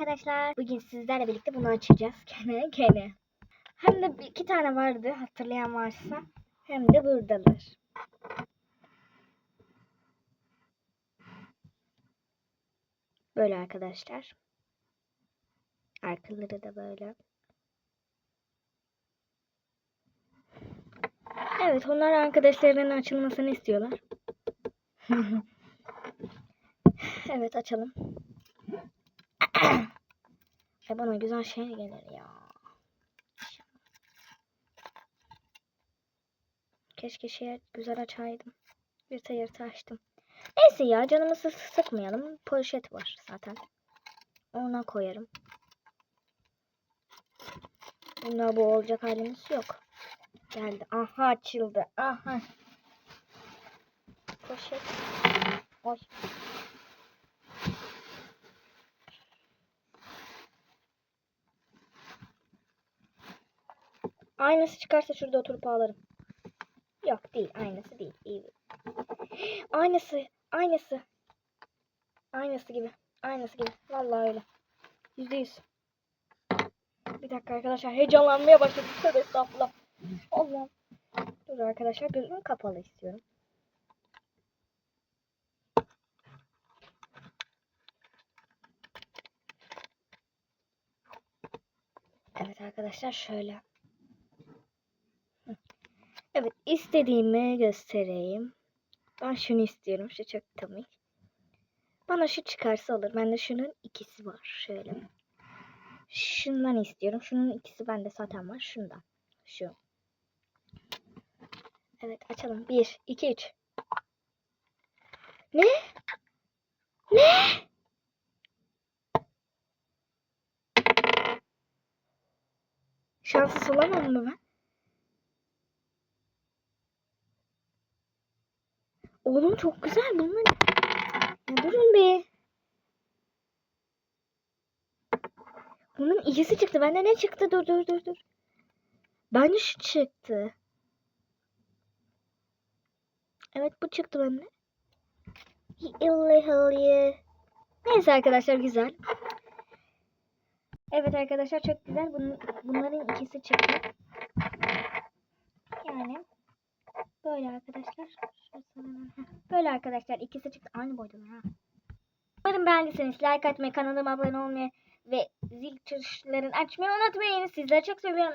arkadaşlar. Bugün sizlerle birlikte bunu açacağız. Gene gene. Hem de iki tane vardı hatırlayan varsa. Hem de buradalar. Böyle arkadaşlar. Arkaları da böyle. Evet onlar arkadaşlarının açılmasını istiyorlar. evet açalım. E bana güzel şey gelir ya. Keşke şey güzel açaydım. Yırta yırta açtım. Neyse ya canımızı sıkmayalım. Poşet var zaten. Ona koyarım. Bunda bu olacak halimiz yok. Geldi. Aha açıldı. Aha. Poşet. Oy. Aynısı çıkarsa şurada oturup ağlarım. Yok değil. Aynısı değil. İyi. Aynısı. Aynısı. Aynısı gibi. Aynısı gibi. Vallahi öyle. Yüzde yüz. Bir dakika arkadaşlar. Heyecanlanmaya başladım. Tövbe estağfurullah. Allah. Dur arkadaşlar. Gözümü kapalı istiyorum. Evet arkadaşlar şöyle. Evet istediğimi göstereyim. Ben şunu istiyorum. Şu çok komik. Bana şu çıkarsa olur. Bende şunun ikisi var. Şöyle. Şundan istiyorum. Şunun ikisi bende zaten var. Şundan. Şu. Evet açalım. 1, 2, 3. Ne? Ne? Şanssız olamam mı ben? Oğlum çok güzel bunlar. Durun bir. Bunun ikisi çıktı. Bende ne çıktı? Dur dur dur dur. Bende şu çıktı. Evet bu çıktı bende. Neyse arkadaşlar güzel. Evet arkadaşlar çok güzel. Bunun, bunların ikisi çıktı. Yani böyle arkadaşlar. Böyle arkadaşlar ikisi çıktı. Aynı boydalar ha. Umarım beğendiyseniz like atmayı, kanalıma abone olmayı ve zil tuşlarını açmayı unutmayın. Sizleri çok seviyorum.